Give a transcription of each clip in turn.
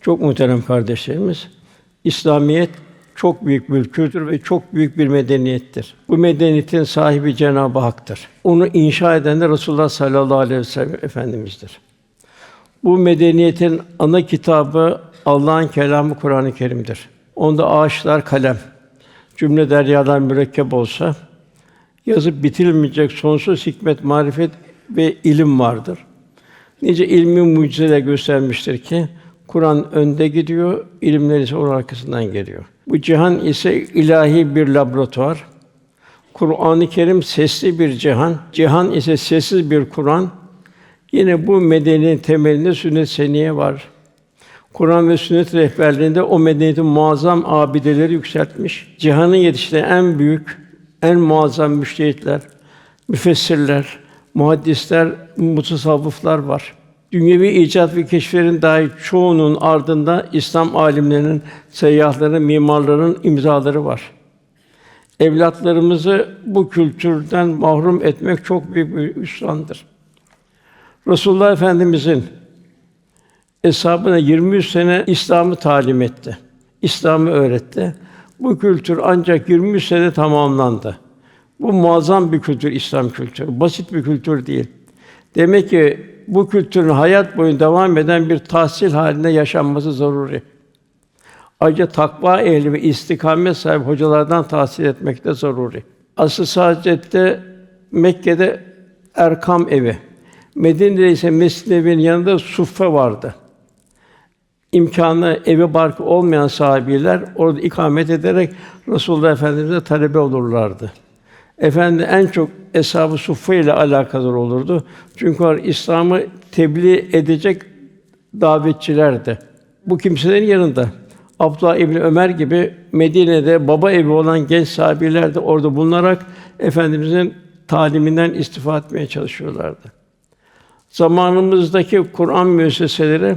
Çok muhterem kardeşlerimiz, İslamiyet çok büyük bir kültür ve çok büyük bir medeniyettir. Bu medeniyetin sahibi Cenab-ı Hak'tır. Onu inşa eden de Resulullah sallallahu aleyhi ve sellem efendimizdir. Bu medeniyetin ana kitabı Allah'ın kelamı Kur'an-ı Kerim'dir. Onda ağaçlar kalem, cümle deryadan mürekkep olsa yazıp bitirilmeyecek sonsuz hikmet, marifet ve ilim vardır. Nice ilmi mucizeler göstermiştir ki Kur'an önde gidiyor, ilimler ise onun arkasından geliyor. Bu cihan ise ilahi bir laboratuvar. Kur'an-ı Kerim sesli bir cihan, cihan ise sessiz bir Kur'an. Yine bu medeniyetin temelinde sünnet seniye var. Kur'an ve sünnet rehberliğinde o medeniyetin muazzam abideleri yükseltmiş. Cihanın yetiştiği en büyük, en muazzam müştehitler, müfessirler, muhaddisler, mutasavvıflar var. Dünyevi icat ve keşiflerin dahi çoğunun ardında İslam alimlerinin, seyyahların, mimarların imzaları var. Evlatlarımızı bu kültürden mahrum etmek çok büyük bir hüsrandır. Resulullah Efendimizin eshabına 23 sene İslam'ı talim etti. İslam'ı öğretti. Bu kültür ancak 23 sene tamamlandı. Bu muazzam bir kültür, İslam kültürü. Basit bir kültür değil. Demek ki bu kültürün hayat boyu devam eden bir tahsil halinde yaşanması zaruri. Ayrıca takva ehli ve istikamet sahibi hocalardan tahsil etmek de zaruri. Asıl saadette Mekke'de Erkam evi, Medine'de ise Mescid-i Nebevi'nin yanında suffe vardı. İmkanı evi barkı olmayan sahabiler orada ikamet ederek Resulullah Efendimize talebe olurlardı. Efendi en çok eshab-ı suffe ile alakadar olurdu. Çünkü onlar İslam'ı tebliğ edecek davetçilerdi. Bu kimselerin yanında Abdullah İbni Ömer gibi Medine'de baba evi olan genç sahabiler de orada bulunarak efendimizin taliminden istifade etmeye çalışıyorlardı. Zamanımızdaki Kur'an müesseseleri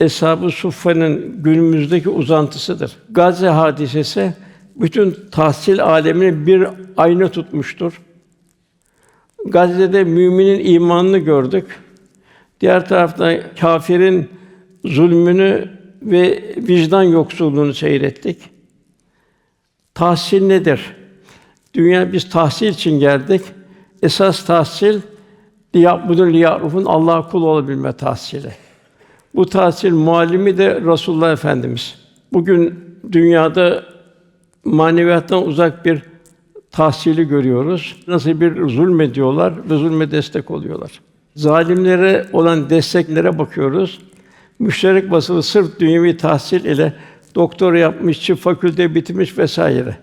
Eshab-ı Suffa'nın günümüzdeki uzantısıdır. Gazze hadisesi bütün tahsil alemini bir ayna tutmuştur. Gazze'de müminin imanını gördük. Diğer tarafta kâfirin zulmünü ve vicdan yoksulluğunu seyrettik. Tahsil nedir? Dünya biz tahsil için geldik. Esas tahsil liyabudun liyarufun Allah'a kul olabilme tahsili. Bu tahsil muallimi de Resulullah Efendimiz. Bugün dünyada maneviyattan uzak bir tahsili görüyoruz. Nasıl bir zulmediyorlar ve zulme destek oluyorlar. Zalimlere olan desteklere bakıyoruz. Müşterek basılı sırf dünyevi tahsil ile doktor yapmış, çift fakülte bitirmiş vesaire.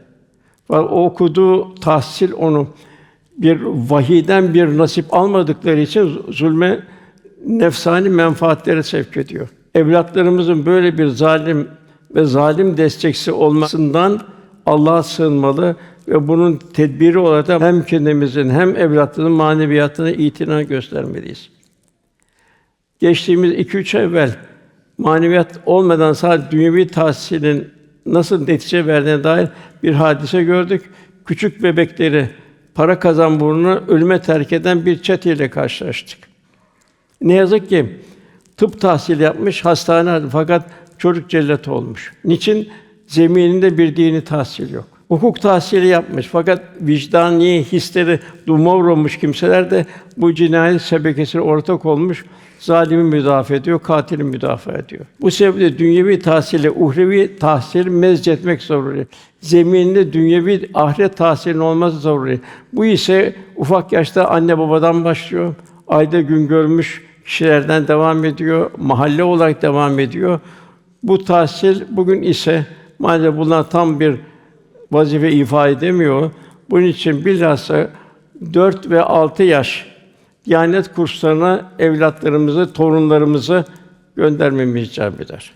O okuduğu tahsil onu bir vahiden bir nasip almadıkları için zulme nefsani menfaatlere sevk ediyor. Evlatlarımızın böyle bir zalim ve zalim destekçisi olmasından Allah'a sığınmalı ve bunun tedbiri olarak da hem kendimizin hem evlatların maneviyatına itina göstermeliyiz. Geçtiğimiz iki üç evvel maneviyat olmadan sadece dünyevi tahsilin nasıl netice verdiğine dair bir hadise gördük. Küçük bebekleri para kazan uğruna ölüme terk eden bir çeteyle karşılaştık. Ne yazık ki tıp tahsil yapmış, hastane fakat çocuk cellat olmuş. Niçin? Zemininde bir dini tahsil yok. Hukuk tahsili yapmış fakat vicdani hisleri dumur olmuş kimseler de bu cinayet sebekesine ortak olmuş, zalimi müdafaa ediyor, katili müdafaa ediyor. Bu sebeple dünyevi tahsile uhrevi tahsil mezcetmek zaruri. Zemininde dünyevi ahiret tahsilinin olması zaruri. Bu ise ufak yaşta anne babadan başlıyor. Ayda gün görmüş kişilerden devam ediyor, mahalle olarak devam ediyor. Bu tahsil bugün ise maalesef bunlar tam bir vazife ifa edemiyor. Bunun için bilhassa 4 ve 6 yaş Diyanet kurslarına evlatlarımızı, torunlarımızı göndermemiz icap eder.